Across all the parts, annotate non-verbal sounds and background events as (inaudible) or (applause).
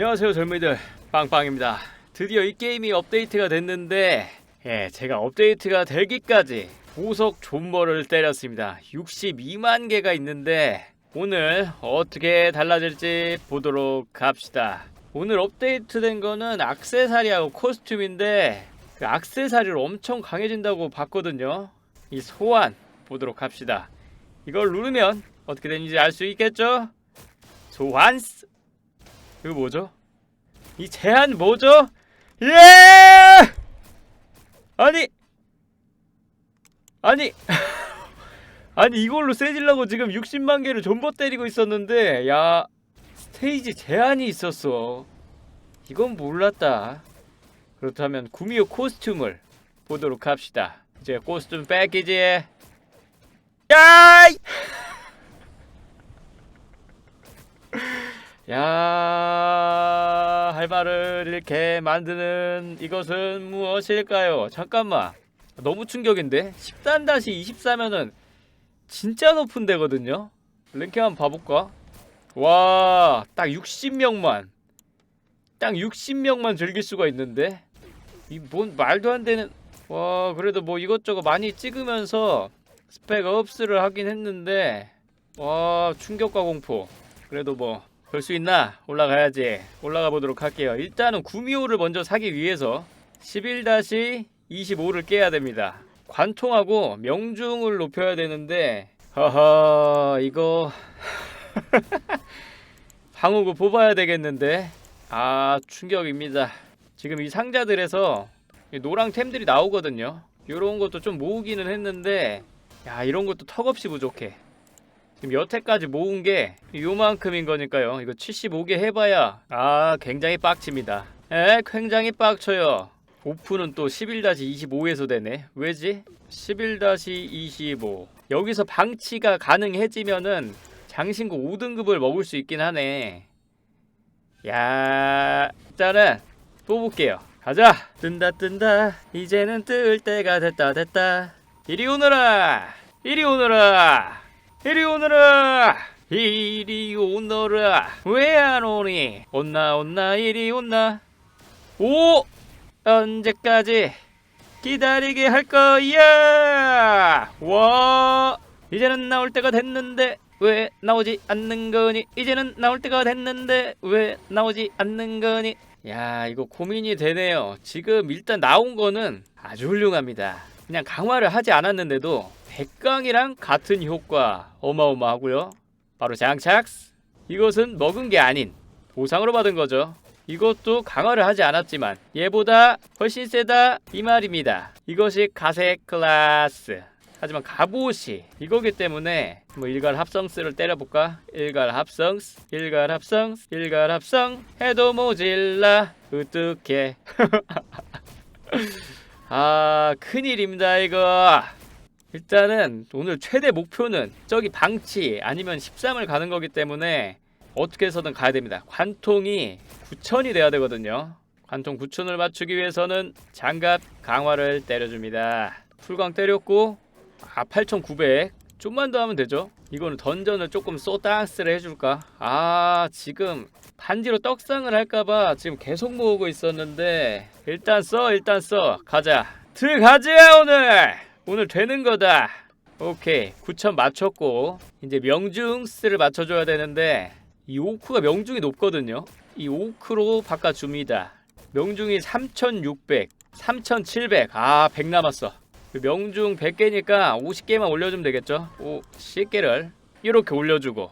안녕하세요 젊은이들. 빵빵입니다. 드디어 이 게임이 업데이트가 됐는데 예 제가 업데이트가 되기까지 보석 존버를 때렸습니다. 62만 개가 있는데 오늘 어떻게 달라질지 보도록 합시다. 오늘 업데이트된 거는 악세사리하고 코스튬인데 그 악세사리로 엄청 강해진다고 봤거든요. 이 소환 보도록 합시다. 이걸 누르면 어떻게 되는지 알 수 있겠죠? 소환스 이거 뭐죠? 이 제한 뭐죠? 예! 아니 아니 (laughs) 아니 이걸로 세질라고 지금 60만 개를 존버 때리고 있었는데 야 스테이지 제한이 있었어 이건 몰랐다 그렇다면 구미호 코스튬을 보도록 합시다 이제 코스튬 패키지에 야이! 야, 할 말을 이렇게 만드는 이것은 무엇일까요? 잠깐만. 너무 충격인데? 10단-24면은 진짜 높은 데거든요? 랭킹 한번 봐볼까? 와, 딱 60명만. 딱 60명만 즐길 수가 있는데? 이 뭔 말도 안 되는. 와, 그래도 뭐 이것저것 많이 찍으면서 스펙 업스를 하긴 했는데, 와, 충격과 공포. 그래도 뭐, 볼 수 있나? 올라가야지. 올라가 보도록 할게요. 일단은 구미호를 먼저 사기 위해서 11-25를 깨야 됩니다. 관통하고 명중을 높여야 되는데 허허 이거 (laughs) 방어구 뽑아야 되겠는데 아 충격입니다. 지금 이 상자들에서 이 노랑 템들이 나오거든요. 이런 것도 좀 모으기는 했는데 야 이런 것도 턱없이 부족해. 지금 여태까지 모은 게 요만큼인 거니까요. 이거 75개 해봐야 아 굉장히 빡칩니다. 에 굉장히 빡쳐요. 오픈은 또 11-25에서 되네. 왜지? 11-25 여기서 방치가 가능해지면은 장신구 5등급을 먹을 수 있긴 하네. 야, 일단은 뽑을게요. 가자. 뜬다 뜬다. 이제는 뜰 때가 됐다 됐다. 이리 오너라. 이리 오너라. 이리 오너라. 이리 오너라. 왜 안 오니? 온나 온나 이리 온나. 오! 언제까지 기다리게 할 거야? 와! 이제는 나올 때가 됐는데 왜 나오지 않는 거니? 이제는 나올 때가 됐는데 왜 나오지 않는 거니? 야 이거 고민이 되네요. 지금 일단 나온 거는 아주 훌륭합니다. 그냥 강화를 하지 않았는데도 백강이랑 같은 효과 어마어마하고요. 바로 장착. 이것은 먹은 게 아닌 보상으로 받은 거죠. 이것도 강화를 하지 않았지만 얘보다 훨씬 세다 이 말입니다. 이것이 가색 클래스. 하지만 갑옷이 이거기 때문에 뭐 일갈 합성스를 때려볼까? 일갈 합성스, 일갈 합성스, 일갈 합성 해도 모질라 어떡해 (laughs) 아 큰일입니다 이거 일단은 오늘 최대 목표는 저기 방치 아니면 13을 가는 거기 때문에 어떻게 해서든 가야 됩니다. 관통이 9천이 돼야 되거든요. 관통 9천을 맞추기 위해서는 장갑 강화를 때려줍니다. 풀광 때렸고 아 8,900 좀만 더 하면 되죠. 이거는 던전을 조금 쏘다스를 해줄까? 아 지금 반지로 떡상을 할까봐 지금 계속 모으고 있었는데 일단 써 일단 써 가자 들어가자 오늘 오늘 되는 거다. 오케이. 9천 맞췄고 이제 명중스를 맞춰줘야 되는데 이 오크가 명중이 높거든요. 이 오크로 바꿔줍니다. 명중이 3,600, 3,700. 아, 100 남았어. 그 명중 100개니까 50개만 올려주면 되겠죠? 50개를 이렇게 올려주고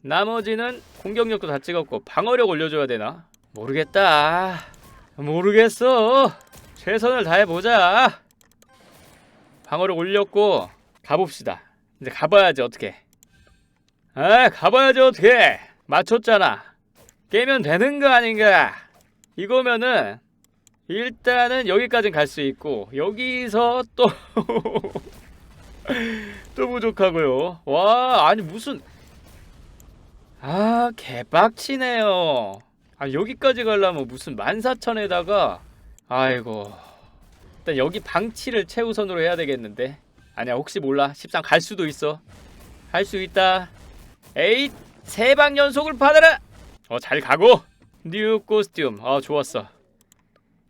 나머지는 공격력도 다 찍었고 방어력 올려줘야 되나? 모르겠다. 모르겠어. 최선을 다해보자. 방어를 올렸고 가봅시다. 이제 가봐야지 어떻게. 아 가봐야지 어떻게. 맞췄잖아. 깨면 되는 거 아닌가. 이거면은 일단은 여기까지는 갈 수 있고 여기서 또 (laughs) 또 부족하고요. 와 아니 무슨 아 개빡치네요. 아 여기까지 가려면 무슨 14,000에다가 아이고 일단 여기 방치를 최우선으로 해야 되겠는데. 아니야 혹시 몰라. 13 갈 수도 있어. 할 수 있다. 에잇 세 방 연속을 받아라! 어 잘 가고. 뉴 코스튬. 아 좋았어.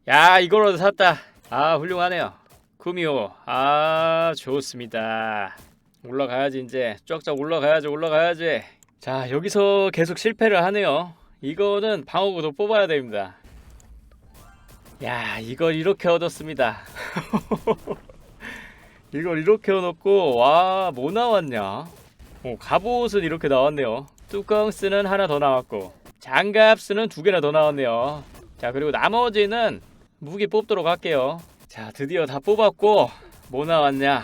야 이걸로 샀다. 아 훌륭하네요. 구미호 아 좋습니다. 올라가야지 이제. 쫙쫙 올라가야지 올라가야지. 자 여기서 계속 실패를 하네요. 이거는 방어구도 뽑아야 됩니다 야 이걸 이렇게 얻었습니다. (laughs) 이걸 이렇게 얻었고 와 뭐 나왔냐? 오 갑옷은 이렇게 나왔네요. 뚜껑스는 하나 더 나왔고 장갑스는 두 개나 더 나왔네요. 자 그리고 나머지는 무기 뽑도록 할게요. 자 드디어 다 뽑았고 뭐 나왔냐?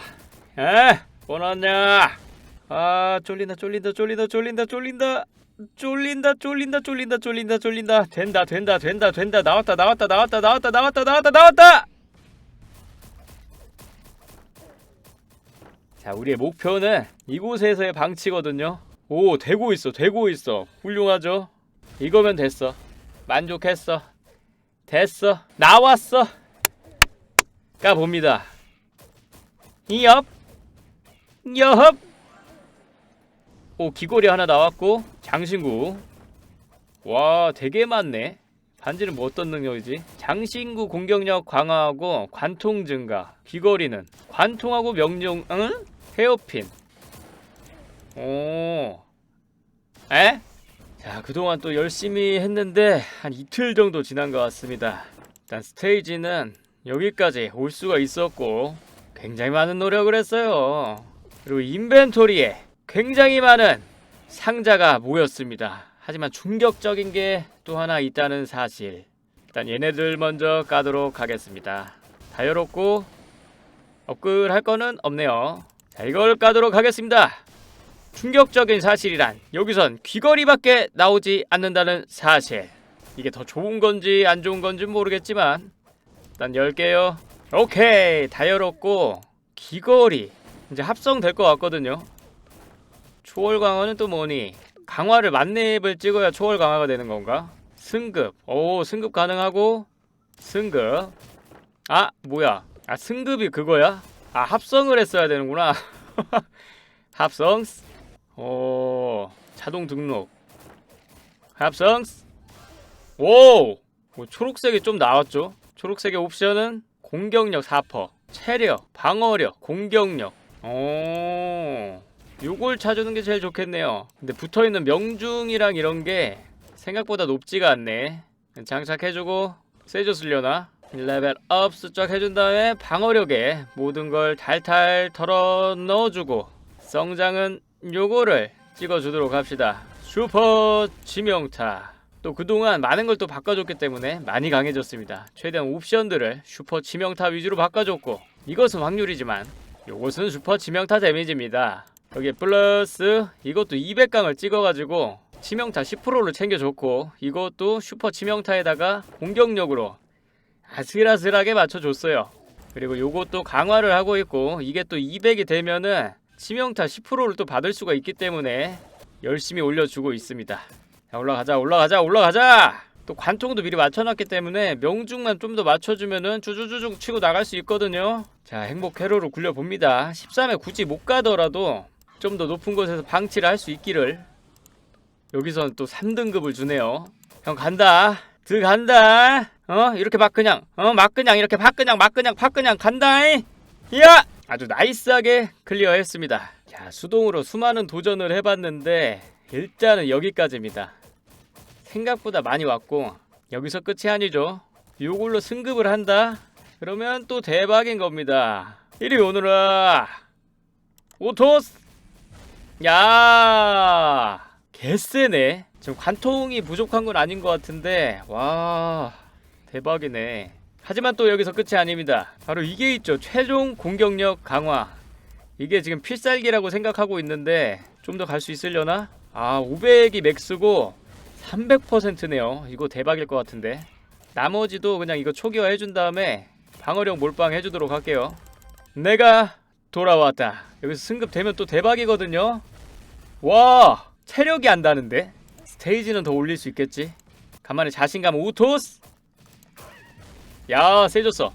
에? 뭐 나왔냐? 아 쫄린다 쫄린다 쫄린다 쫄린다 쫄린다 쫄린다 쫄린다 쫄린다 쫄린다 쫄린다. 된다 된다 된다 된다. 나왔다 나왔다 나왔다 나왔다 나왔다 나왔다 나왔다! 자 우리의 목표는 이곳에서의 방치거든요. 오 되고 있어 되고 있어. 훌륭하죠? 이거면 됐어. 만족했어. 됐어. 나왔어. 가봅니다. 이엽 여헙 오 귀걸이 하나 나왔고 장신구. 와 되게 많네. 반지는 뭐 어떤 능력이지? 장신구 공격력 강화하고 관통 증가. 귀걸이는 관통하고 명중 응? 헤어핀. 오. 에? 자 그동안 또 열심히 했는데 한 이틀 정도 지난 것 같습니다. 일단 스테이지는 여기까지 올 수가 있었고 굉장히 많은 노력을 했어요. 그리고 인벤토리에 굉장히 많은 상자가 모였습니다 하지만 충격적인 게 또 하나 있다는 사실 일단 얘네들 먼저 까도록 하겠습니다 다 열었고 업글 할 거는 없네요 자 이걸 까도록 하겠습니다 충격적인 사실이란 여기선 귀걸이밖에 나오지 않는다는 사실. 이게 더 좋은 건지 안 좋은 건지 모르겠지만 일단 열게요. 오케이 다 열었고 귀걸이 이제 합성될 것 같거든요. 초월 강화는 또 뭐니? 강화를 만렙을 찍어야 초월 강화가 되는 건가? 승급. 오 승급 가능하고 승급. 아 뭐야? 아 승급이 그거야? 아 합성을 했어야 되는구나. (laughs) 합성. 오 자동 등록 합성 오! 오 초록색이 좀 나왔죠 초록색의 옵션은 공격력 4% 체력 방어력 공격력 오 요걸 찾아주는 게 제일 좋겠네요. 근데 붙어있는 명중이랑 이런 게 생각보다 높지가 않네. 장착해주고 세조 쓰려나? 레벨 업 수적 해준 다음에 방어력에 모든 걸 탈탈 털어 넣어주고 성장은 요거를 찍어주도록 합시다. 슈퍼 치명타. 또 그동안 많은 걸 또 바꿔줬기 때문에 많이 강해졌습니다. 최대한 옵션들을 슈퍼 치명타 위주로 바꿔줬고 이것은 확률이지만 요것은 슈퍼 치명타 데미지입니다 여기에 플러스 이것도 200강을 찍어가지고 치명타 10%를 챙겨줬고 이것도 슈퍼 치명타에다가 공격력으로 아슬아슬하게 맞춰줬어요 그리고 요것도 강화를 하고 있고 이게 또 200이 되면은 치명타 10%를 또 받을 수가 있기 때문에 열심히 올려주고 있습니다. 자, 올라가자, 올라가자, 올라가자! 또 관통도 미리 맞춰놨기 때문에 명중만 좀 더 맞춰주면은 쭈쭈쭈쭈 치고 나갈 수 있거든요. 자, 행복 회로로 굴려봅니다. 13에 굳이 못 가더라도 좀 더 높은 곳에서 방치를 할 수 있기를. 여기선 또 3등급을 주네요. 형 간다. 들어간다. 어? 이렇게 막 그냥, 어? 막 그냥, 이렇게 막 그냥, 막 그냥, 팍 그냥 간다. 야! 아주 나이스하게 클리어했습니다. 자, 수동으로 수많은 도전을 해봤는데 일단은 여기까지입니다. 생각보다 많이 왔고 여기서 끝이 아니죠. 요걸로 승급을 한다? 그러면 또 대박인 겁니다. 이리 오너라. 오토스. 야, 개쎄네. 지금 관통이 부족한 건 아닌 것 같은데 와 대박이네. 하지만 또 여기서 끝이 아닙니다. 바로 이게 있죠. 최종 공격력 강화. 이게 지금 필살기라고 생각하고 있는데 좀 더 갈 수 있으려나? 아 500이 맥스고 300%네요. 이거 대박일 것 같은데. 나머지도 그냥 이거 초기화 해준 다음에 방어력 몰빵 해주도록 할게요. 내가 돌아왔다. 여기서 승급되면 또 대박이거든요. 와 체력이 안다는데 스테이지는 더 올릴 수 있겠지. 간만에 자신감 우토스. 야 세졌어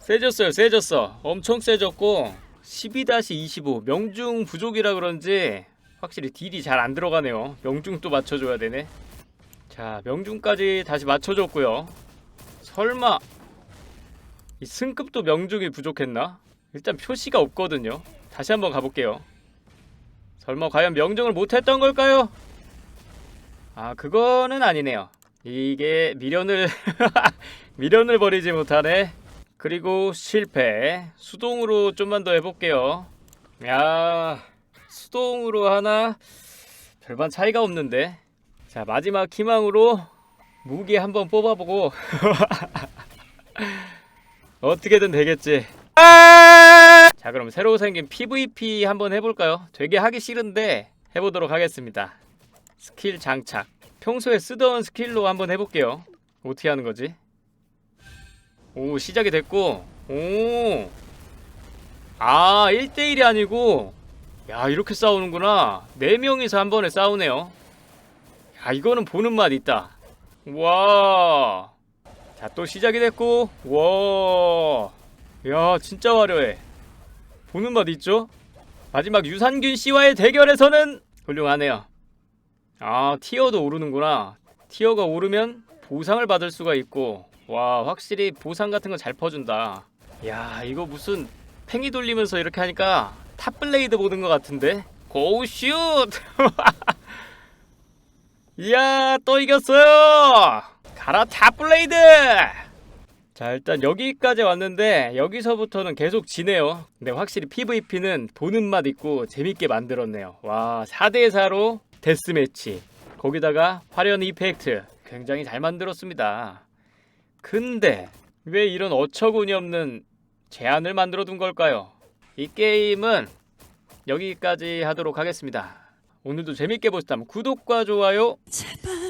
세졌어요 세졌어 엄청 세졌고 12-25 명중 부족이라 그런지 확실히 딜이 잘 안 들어가네요 명중 또 맞춰줘야 되네 자 명중까지 다시 맞춰줬고요 설마 이 승급도 명중이 부족했나? 일단 표시가 없거든요. 다시 한번 가볼게요. 설마 과연 명중을 못했던 걸까요? 아 그거는 아니네요. 이게 미련을 (laughs) 미련을 버리지 못하네. 그리고 실패. 수동으로 좀만 더 해볼게요. 야 수동으로 하나? 별반 차이가 없는데. 자 마지막 희망으로 무기 한번 뽑아보고. (laughs) 어떻게든 되겠지 자 그럼 새로 생긴 PVP 한번 해볼까요? 되게 하기 싫은데 해보도록 하겠습니다 스킬 장착 평소에 쓰던 스킬로 한번 해볼게요 어떻게 하는 거지? 오 시작이 됐고 오 아, 1대1이 아니고 야, 이렇게 싸우는구나. 네 명이서 한 번에 싸우네요. 야, 이거는 보는 맛 있다. 와. 자, 또 시작이 됐고. 와. 야, 진짜 화려해. 보는 맛 있죠? 마지막 유산균 씨와의 대결에서는 훌륭하네요. 아, 티어도 오르는구나. 티어가 오르면 보상을 받을 수가 있고. 와, 확실히 보상 같은 거잘 퍼준다. 야, 이거 무슨 팽이 돌리면서 이렇게 하니까 탑블레이드 보는 것 같은데 고슛 (laughs) 이야 또 이겼어요 가라 탑블레이드 자 일단 여기까지 왔는데 여기서부터는 계속 지네요. 근데 확실히 PVP는 보는 맛 있고 재밌게 만들었네요. 와 4대4로 데스매치. 거기다가 화려한 이펙트. 굉장히 잘 만들었습니다. 근데 왜 이런 어처구니 없는 제안을 만들어 둔 걸까요? 이 게임은 여기까지 하도록 하겠습니다. 오늘도 재밌게 보셨다면 구독과 좋아요. 제발